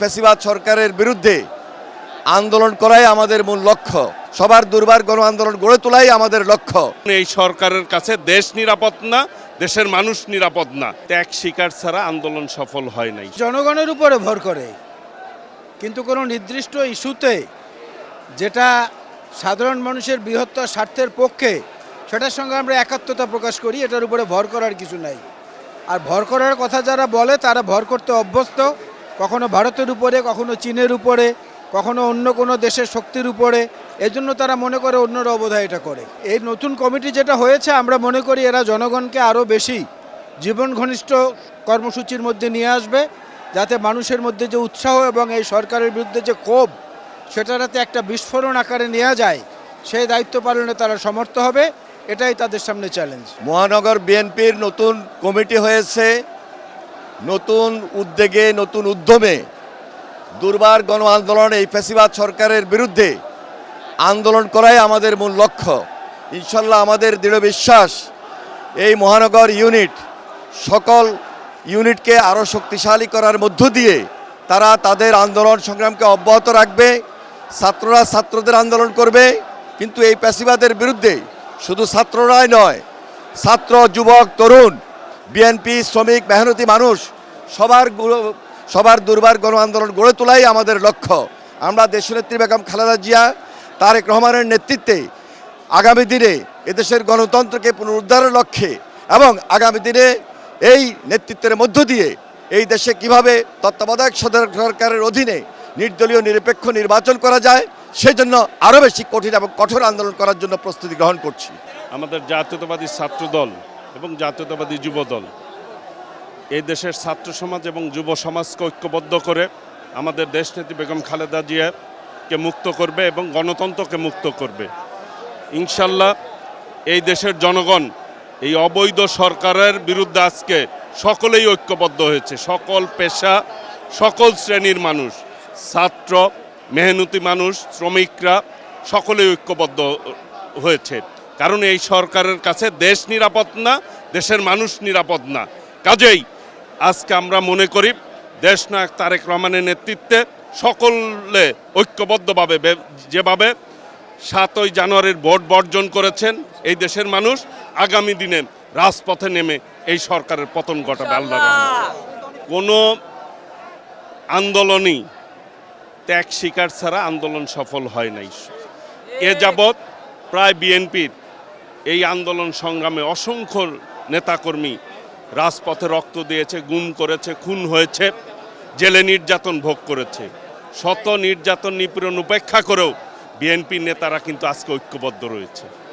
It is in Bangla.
ফ্যাসিবাদ সরকারের বিরুদ্ধে আন্দোলন করাই আমাদের মূল লক্ষ্য। সবার দুর্বার গণ আন্দোলন গড়ে তোলাই আমাদের লক্ষ্য। এই সরকারের কাছে দেশ নিরাপদ না দেশের মানুষ নিরাপদ না। ত্যাগ শিকার ছাড়া আন্দোলন সফল হয় নাই। জনগণের উপরে ভর করে। কিন্তু কোনো নির্দিষ্ট ইস্যুতে যেটা সাধারণ মানুষের বৃহত্তর স্বার্থের পক্ষে সেটার সঙ্গে আমরা একাত্মতা প্রকাশ করি এটার উপরে ভর করার কিছু নাই। আর ভর করার কথা যারা বলে তারা ভর করতে অভ্যস্ত। কখনো ভারতের উপরে, কখনো চীনের উপরে, কখনো অন্য কোনো দেশের শক্তির উপরে, এজন্য তারা মনে করে অন্যরা অবধায় এটা করে। এই নতুন কমিটি যেটা হয়েছে, আমরা মনে করি এরা জনগণকে আরও বেশি জীবন ঘনিষ্ঠ কর্মসূচির মধ্যে নিয়ে আসবে, যাতে মানুষের মধ্যে যে উৎসাহ এবং এই সরকারের বিরুদ্ধে যে ক্ষোভ সেটা যাতে একটা বিস্ফোরণ আকারে নেওয়া যায়, সেই দায়িত্ব পালনে তারা সমর্থ হবে, এটাই তাদের সামনে চ্যালেঞ্জ মহানগর বিএনপির নতুন কমিটি হয়েছে নতুন উদ্যোগে, নতুন উদ্যমে দুর্বার গণ আন্দোলন এই ফ্যাসিবাদ সরকারের বিরুদ্ধে আন্দোলন করাই আমাদের মূল লক্ষ্য। ইনশাল্লাহ আমাদের দৃঢ় বিশ্বাস, এই মহানগর ইউনিট সকল ইউনিটকে আরও শক্তিশালী করার মধ্য দিয়ে তারা তাদের আন্দোলন সংগ্রামকে অব্যাহত রাখবে, ছাত্ররা ছাত্রদের আন্দোলন করবে, কিন্তু এই প্যাসিবাদের বিরুদ্ধে শুধু ছাত্ররাই নয়, ছাত্র, যুবক, তরুণ বিএনপি শ্রমিক মেহনতি মানুষ, সবার সবার দুর্বার গণ আন্দোলন গড়ে তোলাই আমাদের লক্ষ্য। আমরা দেশনেত্রী বেগম খালেদা জিয়া, তারেক রহমানের নেতৃত্বে আগামী দিনে এদেশের গণতন্ত্রকে পুনরুদ্ধারের লক্ষ্যে এবং আগামী দিনে এই নেতৃত্বের মধ্য দিয়ে এই দেশে কীভাবে তত্ত্বাবধায়ক সরকারের অধীনে নির্দলীয় নিরপেক্ষ নির্বাচন করা যায়, সেজন্য আরও বেশি কঠিন এবং কঠোর আন্দোলন করার জন্য প্রস্তুতি গ্রহণ করছি। আমাদের জাতীয়তাবাদী ছাত্র দল এবং জাতীয়তাবাদী যুব দল এই দেশের ছাত্র সমাজ এবং যুব সমাজকে ঐক্যবদ্ধ করে আমাদের দেশনেত্রী বেগম খালেদা জিয়াকে মুক্ত করবে এবং গণতন্ত্রকে মুক্ত করবে। ইনশাল্লাহ এই দেশের জনগণ এই অবৈধ সরকারের বিরুদ্ধে আজকে সকলেই ঐক্যবদ্ধ হয়েছে। সকল পেশা, সকল শ্রেণির মানুষ, ছাত্র, মেহনতি মানুষ, শ্রমিকরা সকলেই ঐক্যবদ্ধ হয়েছে। কারণ এই সরকারের কাছে দেশ নিরাপদ না দেশের মানুষ নিরাপদ না। কাজেই আজকে আমরা মনে করি দেশনায়ক তারেক রহমানের নেতৃত্বে সকলে ঐক্যবদ্ধভাবে যেভাবে সাতই জানুয়ারির ভোট বর্জন করেছেন এই দেশের মানুষ আগামী দিনে রাজপথে নেমে এই সরকারের পতন ঘটাবে আল্লাহ কোনো আন্দোলনই ত্যাগ শিকার ছাড়া আন্দোলন সফল হয় নাই। এ যাবৎ প্রায় বিএনপির এই আন্দোলন সংগ্রামে অসংখ্য নেতাকর্মী রাজপথে রক্ত দিয়েছে, গুম করেছে, খুন হয়েছে, জেলে নির্যাতন ভোগ করেছে। শত নির্যাতন নিপীড়ন উপেক্ষা করেও বিএনপির নেতারা কিন্তু আজকে ঐক্যবদ্ধ রয়েছে।